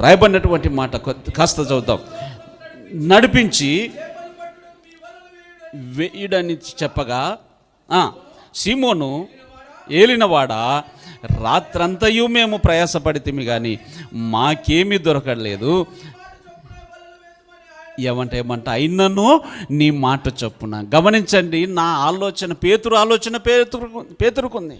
రాయబడినటువంటి మాట కాస్త చదువుతాం నడిపించి వేయుడని చెప్పగా సీమోను ఏలినవాడా రాత్రంతయు మేము ప్రయాసపడితిమి కానీ మాకేమీ దొరకలేదు ఏమంటే ఏమంటే అయినను నీ మాట చొప్పున. గమనించండి నా ఆలోచన పేతురు ఆలోచన పేతురు పేతురుకుంది.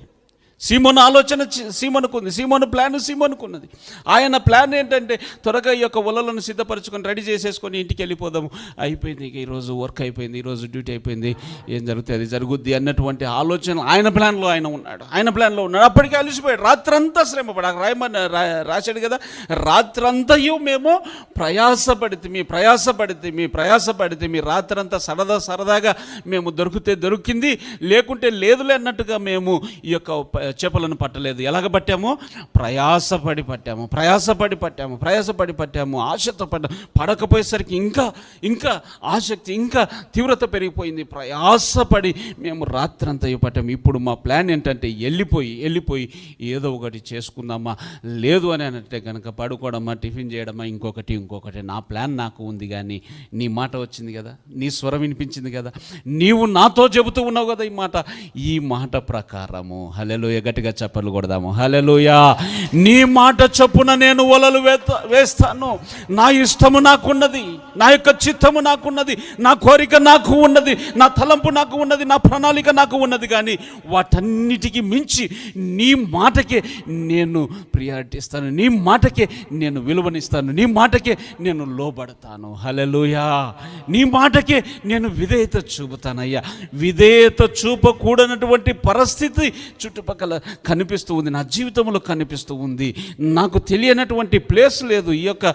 సీమోను ఆలోచన సీమనుకుంది సీమోనుకుంది సీమోను ప్లాన్ సీమనుకున్నది ఆయన ప్లాన్ ఏంటంటే త్వరగా ఈ యొక్క ఉలలను సిద్ధపరచుకొని రెడీ చేసేసుకొని ఇంటికి వెళ్ళిపోదాము. అయిపోయింది ఇక ఈరోజు వర్క్ అయిపోయింది ఈరోజు డ్యూటీ అయిపోయింది. ఏం జరుగుతుంది? అది జరుగుద్ది అన్నటువంటి ఆలోచన ఆయన ప్లాన్లో ఆయన ఉన్నాడు. ఆయన ప్లాన్లో ఉన్నాడు. అప్పటికే అలిసిపోయాడు. రాత్రంతా శ్రమపడి రాయమని రా- రాశాడు కదా రాత్రంతయు మేము ప్రయాసపడితే మీ ప్రయాసపడితే మీ ప్రయాసపడితే మీ రాత్రంతా సరదా సరదాగా మేము దొరికితే దొరికింది లేకుంటే లేదులే అన్నట్టుగా మేము ఈ యొక్క చేపలను పట్టలేదు. ఎలాగ పట్టాము? ప్రయాసపడి పట్టాము. ప్రయాసపడి పట్టాము. ప్రయాసపడి పట్టాము. ఆశతో పడ్డాము పడకపోయేసరికి ఇంకా ఇంకా ఆసక్తి ఇంకా తీవ్రత పెరిగిపోయింది. ప్రయాసపడి మేము రాత్రంతా పట్టాము. ఇప్పుడు మా ప్లాన్ ఏంటంటే వెళ్ళిపోయి వెళ్ళిపోయి ఏదో ఒకటి చేసుకుందామా? లేదు అని అంటే కనుక పడుకోవడమా టిఫిన్ చేయడమా? ఇంకొకటి ఇంకొకటి. నా ప్లాన్ నాకు ఉంది కానీ నీ మాట వచ్చింది కదా? నీ స్వరం వినిపించింది కదా? నీవు నాతో చెబుతూ ఉన్నావు కదా ఈ మాట? ఈ మాట ప్రకారము. హలెలోయ గట్టిగా చెప్పలు కొడదాము. హలెలుయా నీ మాట చొప్పున నేను వలలు వేత వేస్తాను. నా ఇష్టము నాకున్నది నా యొక్క చిత్తము నాకున్నది నా కోరిక నాకు ఉన్నది నా తలంపు నాకు ఉన్నది నా ప్రణాళిక నాకు ఉన్నది కానీ వాటన్నిటికీ మించి నీ మాటకే నేను ప్రియారిటీ ఇస్తాను. నీ మాటకే నేను విలువనిస్తాను. నీ మాటకే నేను లోబడతాను. హలెలుయా నీ మాటకే నేను విధేయత చూపుతానయ్యా. విధేయత చూపకూడనటువంటి పరిస్థితి చుట్టుపక్కల కనిపిస్తూ ఉంది నా జీవితంలో కనిపిస్తూ ఉంది. నాకు తెలియనటువంటి ప్లేస్ లేదు. ఈ యొక్క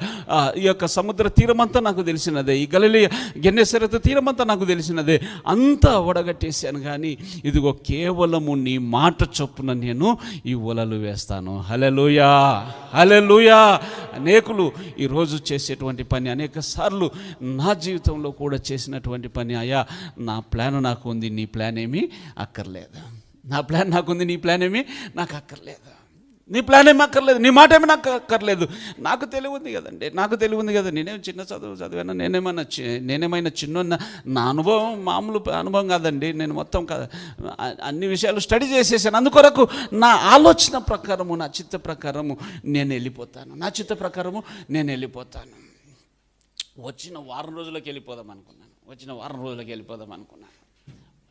ఈ యొక్క సముద్ర తీరమంతా నాకు తెలిసినదే. ఈ గలలి గెన్నెసరత తీరమంతా నాకు తెలిసినదే. అంతా వడగట్టేశాను కానీ ఇదిగో కేవలము నీ మాట చొప్పున నేను ఈ ఒలలు వేస్తాను. హలెలుయా హలెలుయా అనేకులు ఈరోజు చేసేటువంటి పని అనేక సార్లు నా జీవితంలో కూడా చేసినటువంటి పని. అయ్యా నా ప్లాన్ నాకు ఉంది. నీ ప్లాన్ ఏమీ అక్కర్లేదు. నా ప్లాన్ నాకుంది నీ ప్లాన్ ఏమీ? నాకు అక్కర్లేదు నీ ప్లాన్ ఏమి అక్కర్లేదు? నీ మాట ఏమి నాకు అక్కర్లేదు నాకు తెలివి ఉంది కదండి నాకు తెలివి ఉంది కదా. నేనేం చిన్న చదువు చదివాను? నేనేమన్నా చి- నేనేమైనా చిన్న నా అనుభవం మామూలు అనుభవం కాదండి. నేను మొత్తం కదా అన్ని విషయాలు స్టడీ చేసేసాను. అందుకొరకు నా ఆలోచన ప్రకారము నా చిత్త ప్రకారము నేను వెళ్ళిపోతాను. నా చిత్త ప్రకారము నేను వెళ్ళిపోతాను. వచ్చిన వారం రోజులకు వెళ్ళిపోదాం అనుకున్నాను. వచ్చిన వారం రోజులకు వెళ్ళిపోదాం అనుకున్నాను.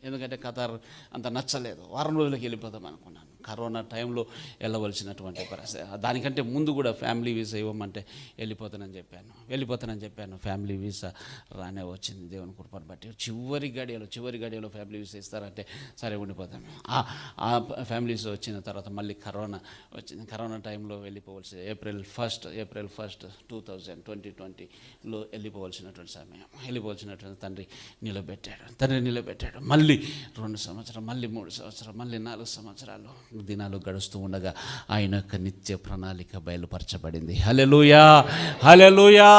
ఎందుకంటే ఖతార్ అంత నచ్చలేదు. వారం రోజులకి వెళ్ళిపోదాం అనుకున్నాను. కరోనా టైంలో వెళ్ళవలసినటువంటి పరిస్థితి దానికంటే ముందు కూడా ఫ్యామిలీ వీసా ఇవ్వమంటే వెళ్ళిపోతానని చెప్పాను. వెళ్ళిపోతానని చెప్పాను. ఫ్యామిలీ వీసా రానే వచ్చింది. దేవుని కృపను బట్టి. చివరి గడియలో చివరి గడియలో ఫ్యామిలీ వీసా ఇస్తారంటే సరే ఉండిపోతాం. ఆ- ఆ ఫ్యామిలీస్ వచ్చిన తర్వాత మళ్ళీ కరోనా వచ్చింది. కరోనా టైంలో వెళ్ళిపోవలసి April first April first two thousand twenty ట్వంటీలో వెళ్ళిపోవలసినటువంటి సమయం. వెళ్ళిపోవలసినటువంటి తండ్రి నిలబెట్టాడు. తండ్రి నిలబెట్టాడు. మళ్ళీ రెండు సంవత్సరాలు మళ్ళీ మూడు సంవత్సరాలు మళ్ళీ నాలుగు సంవత్సరాలు దినాలు గడుస్తూ ఉండగా ఆయన యొక్క నిత్య ప్రణాళిక బయలుపరచబడింది. హలెలుయా హలెలుయా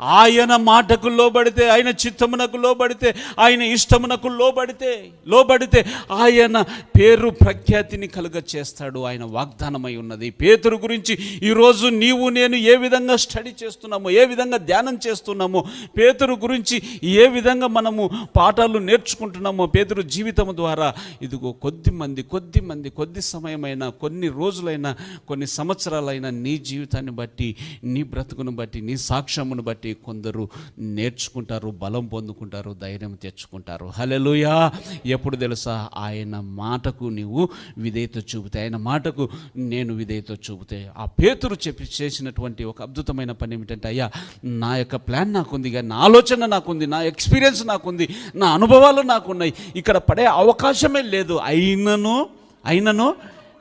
ఆయన మాటకు లోబడితే ఆయన చిత్తమునకు లోబడితే ఆయన ఇష్టమునకు లోబడితే లోబడితే ఆయన పేరు ప్రఖ్యాతిని కలుగ చేస్తాడు ఆయన వాగ్దానమై ఉన్నది. పేతురు గురించి ఈరోజు నీవు నేను ఏ విధంగా స్టడీ చేస్తున్నామో ఏ విధంగా ధ్యానం చేస్తున్నామో పేతురు గురించి ఏ విధంగా మనము పాఠాలు నేర్చుకుంటున్నామో పేతురు జీవితం ద్వారా ఇదిగో కొద్ది మంది కొద్ది మంది కొద్ది సమయమైనా కొన్ని రోజులైనా కొన్ని సంవత్సరాలైనా నీ జీవితాన్ని బట్టి నీ బ్రతుకును బట్టి నీ సాక్ష్యమును బట్టి కొందరు నేర్చుకుంటారు బలం పొందుకుంటారు ధైర్యం తెచ్చుకుంటారు. హలెలుయా ఎప్పుడు తెలుసా? ఆయన మాటకు నీవు విధేయత చూపితే ఆయన మాటకు నేను విధేయత చూపితే. ఆ పేతురు చెప్పి చేసినటువంటి ఒక అద్భుతమైన పని ఏమిటంటే అయ్యా నా యొక్క ప్లాన్ నాకుంది కానీ నా ఆలోచన నాకుంది నా ఎక్స్పీరియన్స్ నాకుంది నా అనుభవాలు నాకున్నాయి. ఇక్కడ పడే అవకాశమే లేదు. అయినను అయినను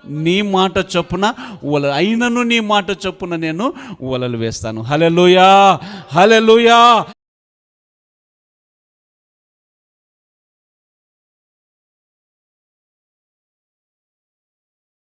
నీ మాట చొప్పున వల అయినను నీ మాట చొప్పున నేను వలలు వేస్తాను. Hallelujah hallelujah